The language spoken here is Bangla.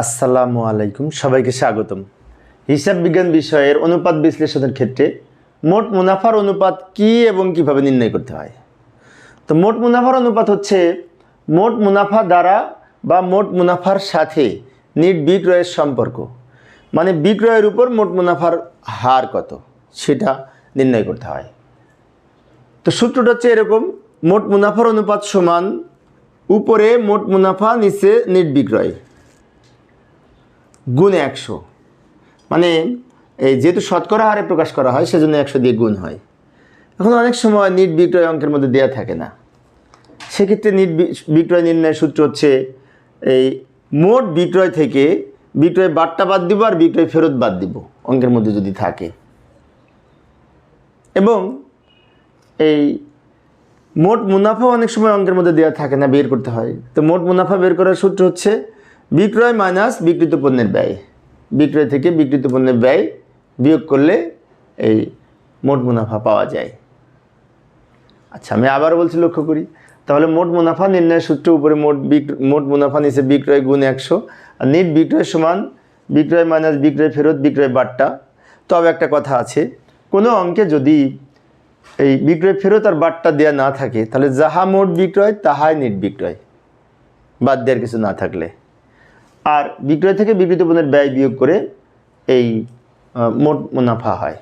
আসসালামু আলাইকুম, সবাইকে স্বাগতম। হিসাব বিজ্ঞান বিষয়ের অনুপাত বিশ্লেষণের ক্ষেত্রে মোট মুনাফার অনুপাত কি এবং কীভাবে নির্ণয় করতে হয়? তো মোট মুনাফার অনুপাত হচ্ছে মোট মুনাফা দ্বারা বা মোট মুনাফার সাথে নিট বিক্রয়ের সম্পর্ক। মানে বিক্রয়ের উপর মোট মুনাফার হার কত, সেটা নির্ণয় করতে হয়। তো সূত্রটা হচ্ছে এরকম, মোট মুনাফার অনুপাত সমান উপরে মোট মুনাফা, নিচে নিট বিক্রয়। গুণ একশো। মানে এই যেহেতু শতকরা হারে প্রকাশ করা হয়, সেজন্য একশো দিয়ে গুণ হয়। এখন অনেক সময় নিট বিক্রয় অঙ্কের মধ্যে দেওয়া থাকে না। সেক্ষেত্রে নিট বিক্রয় নির্ণয়ের সূত্র হচ্ছে এই মোট বিক্রয় থেকে বিক্রয় বাট্টা বাদ দিব আর বিক্রয় ফেরত বাদ দিব, অঙ্কের মধ্যে যদি থাকে। এবং এই মোট মুনাফা অনেক সময় অঙ্কের মধ্যে দেওয়া থাকে না, বের করতে হয়। তো মোট মুনাফা বের করার সূত্র হচ্ছে বিক্রয় মাইনাস বিকৃত পণ্যের ব্যয়। বিক্রয় থেকে বিকৃত পণ্যের ব্যয় বিয়োগ করলে এই মোট মুনাফা পাওয়া যায়। আচ্ছা আমি আবার বলছি লক্ষ্য করি। তাহলে মোট মুনাফা নির্ণয়ের সূত্র উপরে মোট মোট মুনাফা নিচে বিক্রয় গুণ একশো। আর নিট বিক্রয় সমান বিক্রয় মাইনাস বিক্রয় ফেরত বিক্রয় বাট্টা। তবে একটা কথা আছে, কোনো অঙ্কে যদি এই বিক্রয় ফেরত আর বাট্টা দেওয়া না থাকে, তাহলে যাহা মোট বিক্রয়, তাহাই নিট বিক্রয়। বাদ দেওয়ার কিছু না থাকলে। আর বিক্রয় থেকে বিক্রিত পণ্যের ব্যয় বিয়োগ করে এই মোট মুনাফা হয়।